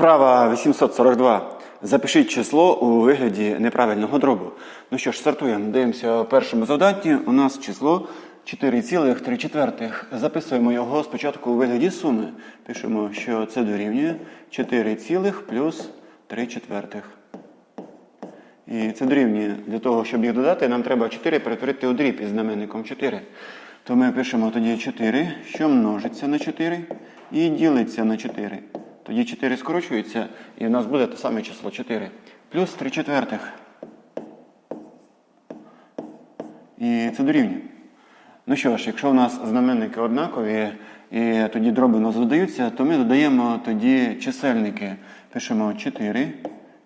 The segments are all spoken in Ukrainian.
Вправа 842. Запишіть число у вигляді неправильного дробу. Ну що ж, стартуємо. Дивимося в першому завданні. У нас число 4,3. Записуємо його спочатку у вигляді суми. Пишемо, що це дорівнює 4, плюс 3 четвертих. І це дорівнює. Для того, щоб їх додати, нам треба 4 перетворити у дріб із знаменником 4. То ми пишемо тоді 4, що множиться на 4 і ділиться на 4. Тоді 4 скорочується, і в нас буде те саме число 4. Плюс 3 четвертих. І це дорівнює. Ну що ж, якщо у нас знаменники однакові, і тоді дроби у то ми додаємо тоді чисельники. Пишемо 4,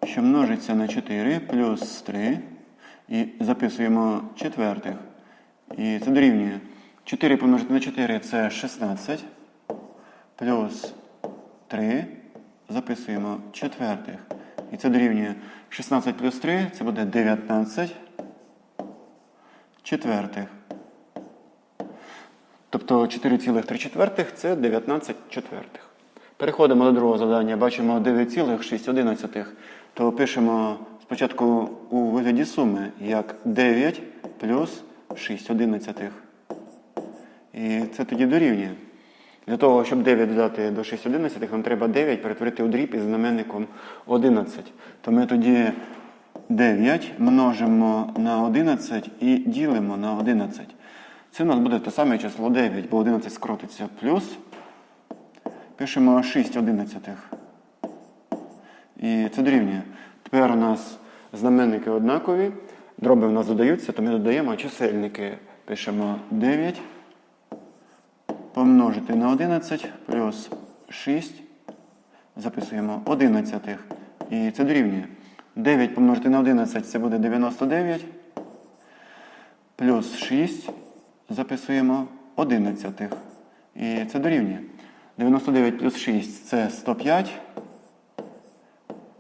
що множиться на 4, плюс 3. І записуємо четвертих. І це дорівнює. 4 помножити на 4 це 16. Плюс 3. Записуємо четвертих. І це дорівнює 16 плюс 3 це буде 19 четвертих. Тобто 4,3 це 19 четвертих. Переходимо до другого завдання. Бачимо 9,6. То пишемо спочатку у вигляді суми як 9 плюс 6 одинадцятих. І це тоді дорівнює. Для того, щоб 9 додати до 6 одинадцятих, нам треба 9 перетворити у дріб із знаменником 11. То ми тоді 9 множимо на 11 і ділимо на 11. Це у нас буде те саме число 9, бо 11 скоротиться плюс. Пишемо 6 одинадцятих. І це дорівнює. Тепер у нас знаменники однакові. Дроби у нас додаються, то ми додаємо чисельники. Пишемо 9 помножити на 11 плюс 6. Записуємо 11. І це дорівнює. 9 помножити на 11 це буде 99. Плюс 6. Записуємо 11. І це дорівнює. 99 плюс 6 це 105.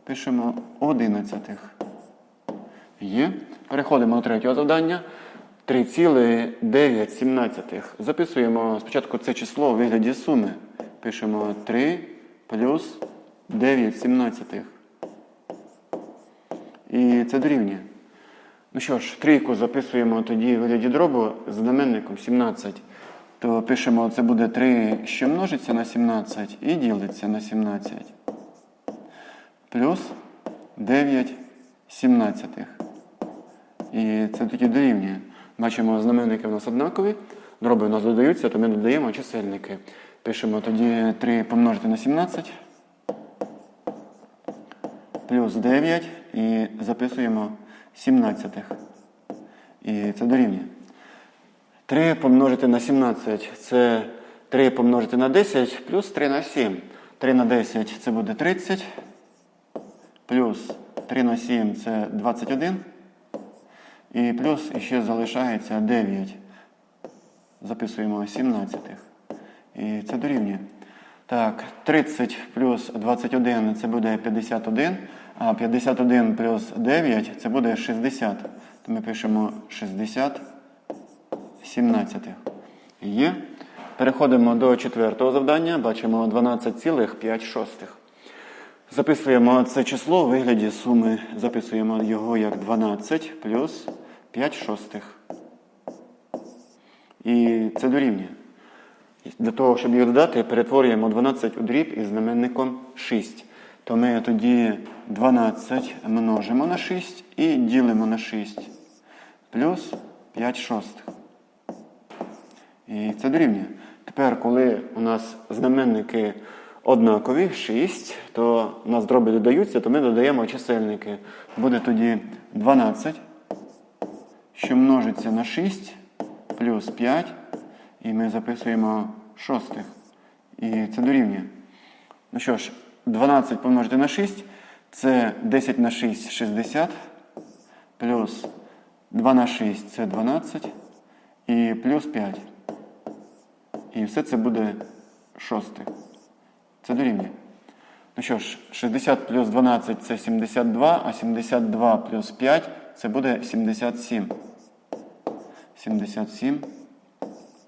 Пишемо 11. Є. Переходимо до третього завдання. 3,9. Записуємо спочатку це число у вигляді суми. Пишемо 3 плюс 9 сімнадцятих. І це дорівнює. Ну що ж, трійку записуємо тоді в вигляді дробу з знаменником 17. То пишемо, це буде 3, що множиться на 17 і ділиться на 17. Плюс 9 сімнадцятих. І це тоді дорівнює. Бачимо, знаменники в нас однакові. Дроби у нас додаються, то ми додаємо чисельники. Пишемо тоді 3 помножити на 17. Плюс 9 і записуємо 17. І це дорівнює. 3 помножити на 17 це 3 помножити на 10 плюс 3 на 7. 3 на 10 це буде 30. Плюс 3 на 7 це 21. І плюс ще залишається 9. Записуємо 17. І це дорівнює. Так, 30 плюс 21 це буде 51. А 51 плюс 9 це буде 60. То ми пишемо 60 17. Є. Переходимо до четвертого завдання. Бачимо 12,5. Записуємо це число у вигляді суми. Записуємо його як 12 плюс 5 шостих. І це дорівнює. Для того, щоб їх додати, перетворюємо 12 у дріб із знаменником 6. То ми тоді 12 множимо на 6 і ділимо на 6. Плюс 5 шостих. І це дорівнює. Тепер, коли у нас знаменники однакові, 6, то у нас дроби додаються, то ми додаємо чисельники. Буде тоді 12, що множиться на 6, плюс 5, і ми записуємо шостих. І це дорівнює. Ну що ж, 12 помножити на 6, це 10 на 6 60, плюс 2 на 6 це 12, і плюс 5. І все це буде шостих. Це дорівнює. Ну що ж, 60 плюс 12 це 72, а 72 плюс 5 це буде 77. 77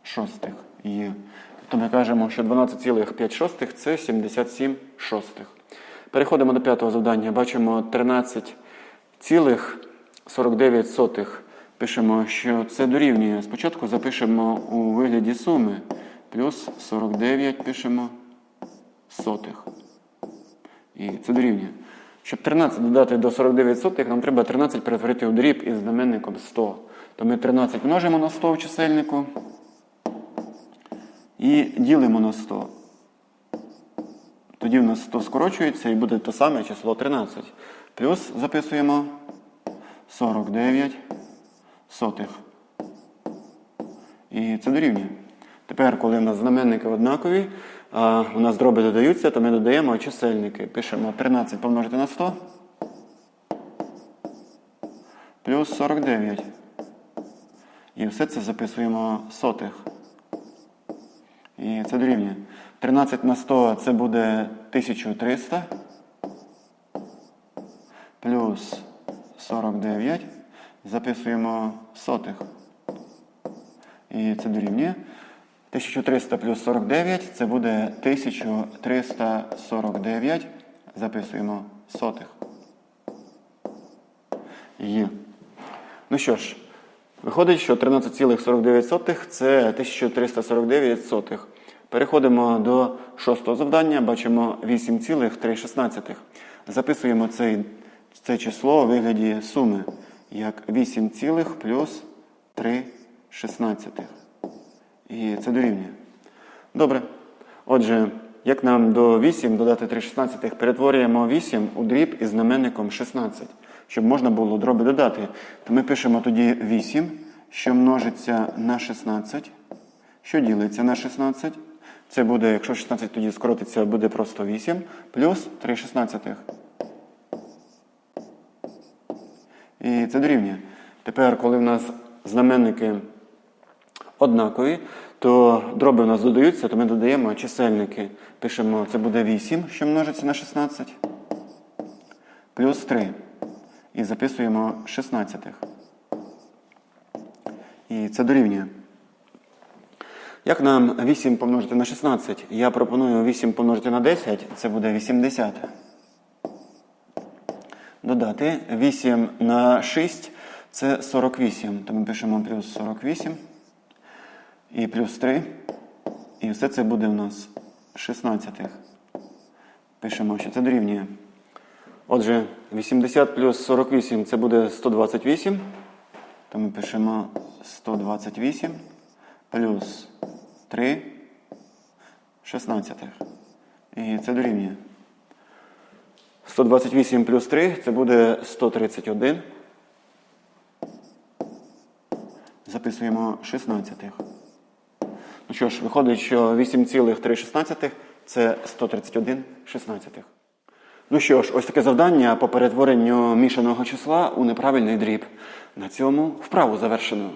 шостих є. Тобто ми кажемо, що 12,5 шостих це 77 шостих. Переходимо до п'ятого завдання. Бачимо 13,49. Пишемо, що це дорівнює. Спочатку запишемо у вигляді суми. Плюс 49 пишемо сотих. І це дорівнює. Щоб 13 додати до 49 сотих, нам треба 13 перетворити у дріб із знаменником 100. То ми 13 множимо на 100 в чисельнику і ділимо на 100. Тоді в нас 100 скорочується і буде те саме число 13. Плюс записуємо 49 сотих. І це дорівнює. Тепер, коли в нас знаменники однакові, у нас дроби додаються, то ми додаємо чисельники. Пишемо 13 помножити на 100 плюс 49. І все це записуємо сотих. І це дорівнює. 13 на 100 це буде 1300 плюс 49. Записуємо сотих. І це дорівнює. 1300 плюс 49 це буде 1349. Записуємо сотих. Є. Ну що ж, виходить, що 13,49 це 1349 сотих. Переходимо до шостого завдання. Бачимо 8,316. Записуємо цей, це число у вигляді суми як 8, плюс 3 шістнадцятих. І це дорівнює. Добре. Отже, як нам до 8 додати 3 шістнадцятих, перетворюємо 8 у дріб із знаменником 16, щоб можна було дроби додати. То ми пишемо тоді 8, що множиться на 16, що ділиться на 16. Це буде, якщо 16 тоді скоротиться, буде просто 8, плюс 3 шістнадцятих. І це дорівнює. Тепер, коли в нас знаменники однакові, то дроби у нас додаються, то ми додаємо чисельники. Пишемо, це буде 8, що множиться на 16, плюс 3. І записуємо 16. І це дорівнює. Як нам 8 помножити на 16? Я пропоную 8 помножити на 10, це буде 80. Додати 8 на 6 це 48. То ми пишемо плюс 48 і плюс 3. І все це буде у нас 16. Пишемо, що це дорівнює. Отже, 80 плюс 48 це буде 128. То ми пишемо 128 плюс 3 16. І це дорівнює. 128 плюс 3 це буде 131. Записуємо 16. Ну що ж, виходить, що 8,316 це 131 16. Ну що ж, ось таке завдання по перетворенню мішаного числа у неправильний дріб. На цьому вправу завершено.